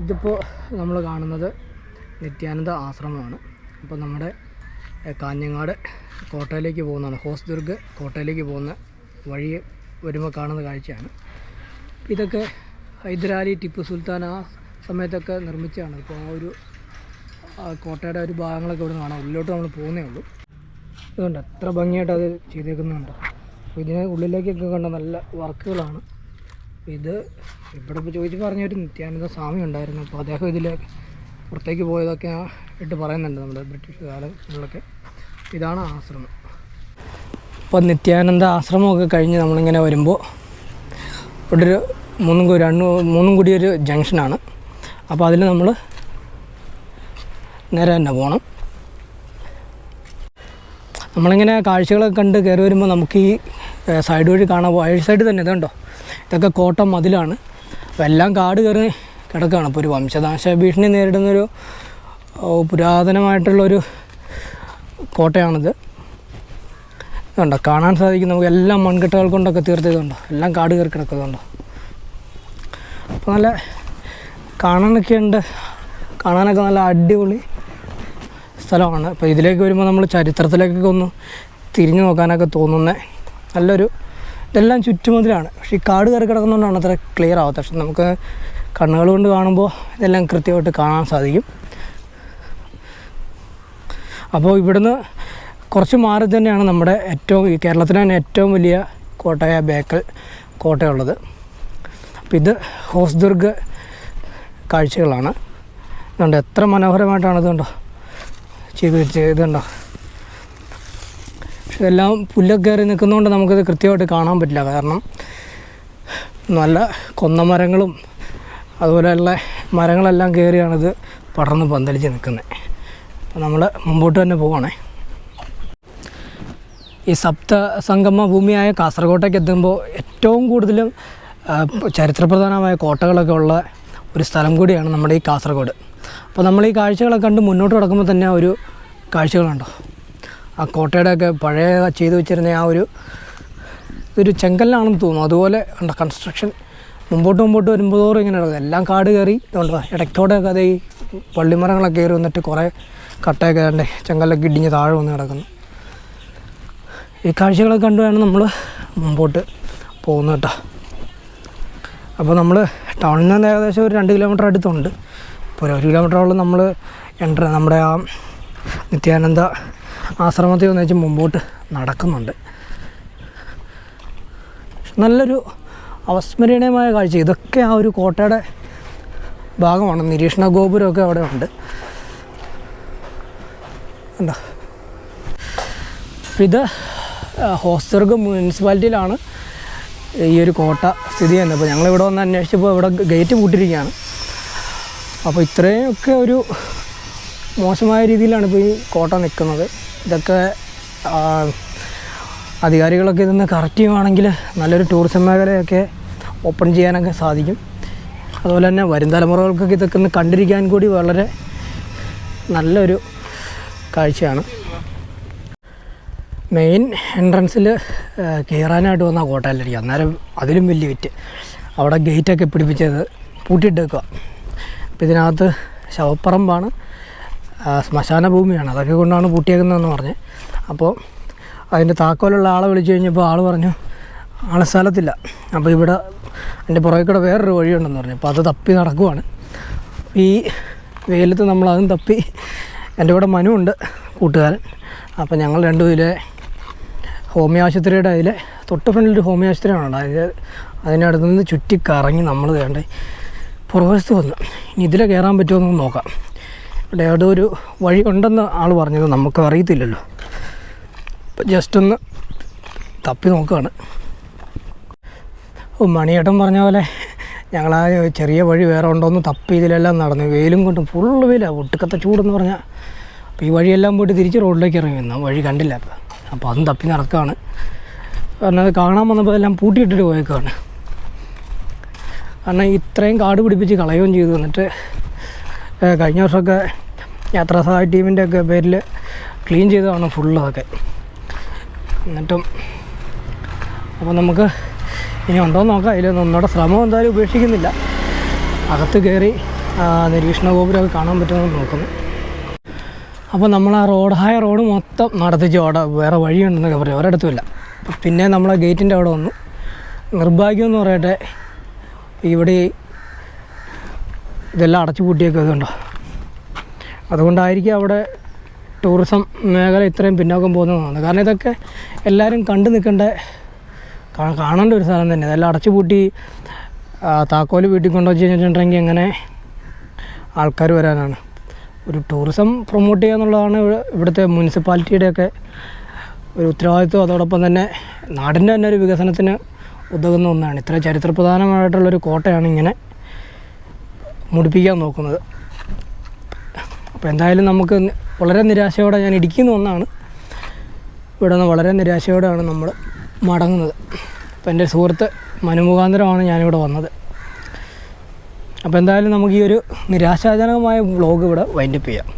ഇതിപ്പോൾ നമ്മൾ കാണുന്നത് നിത്യാനന്ദ ആശ്രമമാണ്. അപ്പോൾ നമ്മുടെ കാഞ്ഞങ്ങാട് കോട്ടയിലേക്ക് പോകുന്നതാണ്. ഹോസ്ദുർഗ് കോട്ടയിലേക്ക് പോകുന്ന വഴി വരുമ്പോൾ കാണുന്ന കാഴ്ചയാണ്. ഇതൊക്കെ ഹൈദരാലി ടിപ്പു സുൽത്താൻ ആ സമയത്തൊക്കെ നിർമ്മിച്ചതാണ്. ഇപ്പോൾ ആ ഒരു കോട്ടയുടെ ഒരു ഭാഗങ്ങളൊക്കെ ഇവിടെ കാണാം. ഉള്ളിലോട്ട് നമ്മൾ പോകുന്നേ ഉള്ളൂ. ഇതുകൊണ്ട് എത്ര ഭംഗിയായിട്ട് അത് ചെയ്തേക്കുന്നുണ്ട്. അപ്പോൾ ഇതിന് ഉള്ളിലേക്കൊക്കെ കണ്ട നല്ല വർക്കുകളാണ്. ഇത് ഇവിടെ ഇപ്പോൾ ചോദിച്ച് പറഞ്ഞ ഒരു നിത്യാനന്ദ സ്വാമി ഉണ്ടായിരുന്നു. അപ്പോൾ അദ്ദേഹം ഇതിൽ പുറത്തേക്ക് പോയതൊക്കെ ഇട്ട് പറയുന്നുണ്ട് നമ്മുടെ ബ്രിട്ടീഷ് കാലങ്ങളിലൊക്കെ ഇതാണ് ആശ്രമം. അപ്പോൾ നിത്യാനന്ദ ആശ്രമമൊക്കെ കഴിഞ്ഞ് നമ്മളിങ്ങനെ വരുമ്പോൾ ഇവിടെ ഒരു മൂന്നും കൂടി രണ്ട് മൂന്നും കൂടി ഒരു ജംഗ്ഷനാണ്. അപ്പോൾ അതിൽ നമ്മൾ നേരെ തന്നെ പോകണം നമ്മളിങ്ങനെ കാഴ്ചകളൊക്കെ കണ്ട് കയറി വരുമ്പോൾ നമുക്ക് ഈ സൈഡ് വഴി കാണാൻ വഴി സൈഡ് തന്നെ ഇതുണ്ടോ? ഇതൊക്കെ കോട്ട മതിലാണ്. അപ്പോൾ എല്ലാം കാട് കയറി കിടക്കുകയാണ് അപ്പോൾ ഒരു വംശനാശ ഭീഷണി നേരിടുന്നൊരു പുരാതനമായിട്ടുള്ളൊരു കോട്ടയാണിത്. ഇതുണ്ടോ? കാണാൻ സാധിക്കും നമുക്ക് എല്ലാം മൺകെട്ടുകൾ കൊണ്ടൊക്കെ തീർത്തതുണ്ടോ? എല്ലാം കാട് കയറി കിടക്കുന്നുണ്ടോ അപ്പോൾ നല്ല കാണാനൊക്കെ ഉണ്ട്. കാണാനൊക്കെ നല്ല അടിപൊളി സ്ഥലമാണ്. അപ്പോൾ ഇതിലേക്ക് വരുമ്പോൾ നമ്മൾ ചരിത്രത്തിലേക്കൊക്കെ ഒന്ന് തിരിഞ്ഞു നോക്കാനൊക്കെ തോന്നുന്ന. നല്ലൊരു ഇതെല്ലാം ചുറ്റുമതിലാണ്. പക്ഷേ ഈ കാട് കയറി കിടക്കുന്നതുകൊണ്ടാണ് അത്ര ക്ലിയർ ആവാത്തത്. പക്ഷെ നമുക്ക് കണ്ണുകൾ കൊണ്ട് കാണുമ്പോൾ ഇതെല്ലാം കൃത്യമായിട്ട് കാണാൻ സാധിക്കും. അപ്പോൾ ഇവിടുന്ന് കുറച്ച് മാറി തന്നെയാണ് നമ്മുടെ ഏറ്റവും ഈ കേരളത്തിലെ തന്നെ ഏറ്റവും വലിയ കോട്ടയ ബേക്കൽ കോട്ടയുള്ളത്. അപ്പം ഇത് ഹോസ്ദുർഗ് കാഴ്ചകളാണ്. ഇതുണ്ട് എത്ര മനോഹരമായിട്ടാണ് ഇതുണ്ടോ? ചെയ്ത് ഇതുണ്ടോ? ഇതെല്ലാം പുല്ലൊക്കെ കയറി നിൽക്കുന്നതുകൊണ്ട് നമുക്കിത് കൃത്യമായിട്ട് കാണാൻ പറ്റില്ല. കാരണം നല്ല കൊന്നമരങ്ങളും അതുപോലെയുള്ള മരങ്ങളെല്ലാം കയറിയാണിത് പടർന്ന് പന്തലിച്ച് നിൽക്കുന്നത്. അപ്പോൾ നമ്മൾ മുമ്പോട്ട് തന്നെ പോവുകയാണേ ഈ സപ്ത സംഗമ ഭൂമിയായ കാസർഗോട്ടേക്ക് എത്തുമ്പോൾ ഏറ്റവും കൂടുതലും ചരിത്രപ്രധാനമായ കോട്ടകളൊക്കെ ഉള്ള ഒരു സ്ഥലം കൂടിയാണ് നമ്മുടെ ഈ കാസർഗോഡ്. അപ്പോൾ നമ്മൾ ഈ കാഴ്ചകളൊക്കെ കണ്ട് മുന്നോട്ട് കിടക്കുമ്പോൾ തന്നെ ഒരു കാഴ്ചകളുണ്ടോ? ആ കോട്ടയുടെയൊക്കെ പഴയ ചെയ്തു വെച്ചിരുന്ന ആ ഒരു ഒരു ചെങ്കല്ലാണെന്ന് തോന്നുന്നു. അതുപോലെ ഉണ്ട് കൺസ്ട്രക്ഷൻ മുമ്പോട്ട് മുമ്പോട്ട് വരുമ്പോൾ തോറും ഇങ്ങനെ എല്ലാം കാട് കയറി. ഇതുകൊണ്ട് അതേ ഈ പള്ളിമരങ്ങളൊക്കെ കയറി വന്നിട്ട് കുറേ കട്ടയൊക്കെ കണ്ടേ ചെങ്കല്ലൊക്കെ ഇടിഞ്ഞ് താഴെ വന്ന് കിടക്കുന്നു. ഈ കാഴ്ചകളൊക്കെ കണ്ടു വേണം നമ്മൾ മുമ്പോട്ട് പോകുന്നത് കേട്ടോ. അപ്പോൾ നമ്മൾ ടൗണിൽ നിന്ന് ഏകദേശം ഒരു രണ്ട് കിലോമീറ്റർ അടുത്തുണ്ട്. ഇപ്പോൾ ഒരു ഒരു കിലോമീറ്ററോളം നമ്മൾ എന്റർ നമ്മുടെ ആ നിത്യാനന്ദ ആശ്രമത്തിൽ വന്ന് വെച്ച് മുമ്പോട്ട് നടക്കുന്നുണ്ട്. നല്ലൊരു അവസ്മരണീയമായ കാഴ്ച. ഇതൊക്കെ ആ ഒരു കോട്ടയുടെ ഭാഗമാണ്. നിരീക്ഷണ ഗോപുരമൊക്കെ അവിടെ ഉണ്ട്. അപ്പോൾ ഇത് ഹോസ്ദുർഗ് മുനിസിപ്പാലിറ്റിയിലാണ് ഈ ഒരു കോട്ട സ്ഥിതി ചെയ്യുന്നത്. അപ്പോൾ ഞങ്ങളിവിടെ വന്ന് അന്വേഷിച്ചപ്പോൾ ഇവിടെ ഗേറ്റ് പൂട്ടിരിക്കുകയാണ്. അപ്പോൾ ഇത്രയൊക്കെ ഒരു മോശമായ രീതിയിലാണ് ഇപ്പോൾ ഈ കോട്ട നിൽക്കുന്നത്. ഇതൊക്കെ അധികാരികളൊക്കെ ഇതൊന്ന് കറക്റ്റ് ചെയ്യുവാണെങ്കിൽ നല്ലൊരു ടൂറിസം മേഖലയൊക്കെ ഓപ്പൺ ചെയ്യാനൊക്കെ സാധിക്കും. അതുപോലെ തന്നെ വരും തലമുറകൾക്കൊക്കെ ഇതൊക്കെ ഒന്ന് കണ്ടിരിക്കാൻ കൂടി വളരെ നല്ലൊരു കാഴ്ചയാണ്. മെയിൻ എൻട്രൻസിൽ കയറാനായിട്ട് വന്ന കോട്ടയിലായിരിക്കും അന്നേരം അതിലും വലിയ വിറ്റ് അവിടെ ഗേറ്റൊക്കെ പിടിപ്പിച്ചത് പൂട്ടിയിട്ടേക്കുക അപ്പോൾ ഇതിനകത്ത് ശവപ്പറമ്പാണ്. ശ്മശാന ഭൂമിയാണ്. അതൊക്കെ കൊണ്ടാണ് പൂട്ടിയേക്കുന്നതെന്ന് പറഞ്ഞ്. അപ്പോൾ അതിന്റെ താക്കോലുള്ള ആളെ വിളിച്ചു കഴിഞ്ഞപ്പോൾ ആൾ പറഞ്ഞു ആളെ സ്ഥലത്തില്ല. അപ്പോൾ ഇവിടെ എന്റെ പുറകെ കൂടെ വേറൊരു വഴിയുണ്ടെന്ന് പറഞ്ഞു. അപ്പോൾ അത് തപ്പി നടക്കുവാണ്. ഈ വെയിലത്ത് നമ്മൾ അതും തപ്പി എന്റെ കൂടെ മനു ഉണ്ട് കൂട്ടുകാരൻ. അപ്പോൾ ഞങ്ങൾ രണ്ടു പേരെ ഹോമിയോ ആശുപത്രിയുടെ അതിൽ തൊട്ട് ഫ്രണ്ടിൽ ഒരു ഹോമിയോ ആശുപത്രിയാണ് അതായത് അതിനടുത്ത് നിന്ന് ചുറ്റി കറങ്ങി നമ്മൾ വേണ്ട പുറവശത്ത് വന്നു. ഇനി ഇതിലെ കയറാൻ പറ്റുമോ എന്ന് നോക്കാം. അവിടെ ഒരു വഴി ഉണ്ടെന്ന് ആൾ പറഞ്ഞത് നമുക്ക് അറിയത്തില്ലല്ലോ. അപ്പം ജസ്റ്റ് ഒന്ന് തപ്പി നോക്കുകയാണ് മണിയേട്ടൻ പറഞ്ഞ പോലെ ഞങ്ങൾ ആ ചെറിയ വഴി വേറെ ഉണ്ടോയെന്ന് തപ്പി ഇതിലെല്ലാം നടന്നു വെയിലും കൊണ്ടും ഫുള്ള് വെയിലാണ് ഒട്ടുക്കത്തെ ചൂടെന്ന് പറഞ്ഞാൽ അപ്പോൾ ഈ വഴിയെല്ലാം പോയിട്ട് തിരിച്ച് റോഡിലേക്ക് ഇറങ്ങി വന്നു. വഴി കണ്ടില്ല അപ്പം അപ്പോൾ അതും തപ്പി നടക്കുകയാണ് കാരണം അത് കാണാൻ വന്നപ്പോൾ എല്ലാം പൂട്ടിയിട്ടിട്ട് പോയേക്കാണ്. കാരണം ഇത്രയും കാട് പിടിപ്പിച്ച് കളയുകയും ചെയ്തു. എന്നിട്ട് കഴിഞ്ഞ വർഷമൊക്കെ യാത്രാ സഹായ ടീമിന്റെ ഒക്കെ പേരിൽ ക്ലീൻ ചെയ്തതാണ് ഫുള്ള് അതൊക്കെ. എന്നിട്ടും അപ്പോൾ നമുക്ക് ഇനി ഉണ്ടോ എന്ന് നോക്കാം. അതിലൊന്നും ഒന്നുകൂടെ ശ്രമം എന്തായാലും ഉപേക്ഷിക്കുന്നില്ല. അകത്ത് കയറി നിരീക്ഷണ ഗോപുരമൊക്കെ കാണാൻ പറ്റുമെന്ന് നോക്കുന്നു. അപ്പോൾ നമ്മൾ ആ റോഡ് ഹായ റോഡ് മൊത്തം നടത്തിച്ച് അവിടെ വേറെ വഴിയുണ്ടെന്നൊക്കെ പറയും. ഒരിടത്തുമില്ല. പിന്നെ നമ്മളെ ഗേറ്റിന്റെ അവിടെ വന്നു. നിർഭാഗ്യം എന്ന് പറയട്ടെ ഇവിടെ ഇതെല്ലാം അടച്ചു പൂട്ടിയൊക്കെ ഇതുണ്ടോ? അതുകൊണ്ടായിരിക്കും അവിടെ ടൂറിസം മേഖല ഇത്രയും പിന്നോക്കം പോകുന്നതാണ് കാരണം ഇതൊക്കെ എല്ലാവരും കണ്ടു നിൽക്കേണ്ട കാണേണ്ട ഒരു സ്ഥലം തന്നെ. ഇതെല്ലാം അടച്ചു പൂട്ടി താക്കോൽ വീട്ടിൽ കൊണ്ടുവച്ച് കഴിഞ്ഞിട്ടുണ്ടെങ്കിൽ എങ്ങനെ ആൾക്കാർ വരാനാണ്? ഒരു ടൂറിസം പ്രൊമോട്ട് ചെയ്യുക എന്നുള്ളതാണ് ഇവിടുത്തെ മുനിസിപ്പാലിറ്റിയുടെയൊക്കെ ഒരു ഉത്തരവാദിത്വം. അതോടൊപ്പം തന്നെ നാടിന്റെ തന്നെ ഒരു വികസനത്തിന് ഉതകുന്ന ഒന്നാണ്. ഇത്ര ചരിത്രപ്രധാനമായിട്ടുള്ളൊരു കോട്ടയാണ് ഇങ്ങനെ. മുടിപ്പിക്കാൻ നോക്കുന്നത്. അപ്പോൾ എന്തായാലും നമുക്ക് വളരെ നിരാശയോടെ ഞാൻ ഇടിക്കുന്ന ഒന്നാണ്. ഇവിടെ നിന്ന് വളരെ നിരാശയോടെയാണ് നമ്മൾ മടങ്ങുന്നത്. അപ്പോൾ എന്റെ സുഹൃത്ത് മനുമുഖാന്തരമാണ് ഞാനിവിടെ വന്നത്. അപ്പോൾ എന്തായാലും നമുക്ക് ഈ ഒരു നിരാശാജനകമായ വ്ളോഗ് ഇവിടെ വൈൻഡപ്പ് ചെയ്യാം.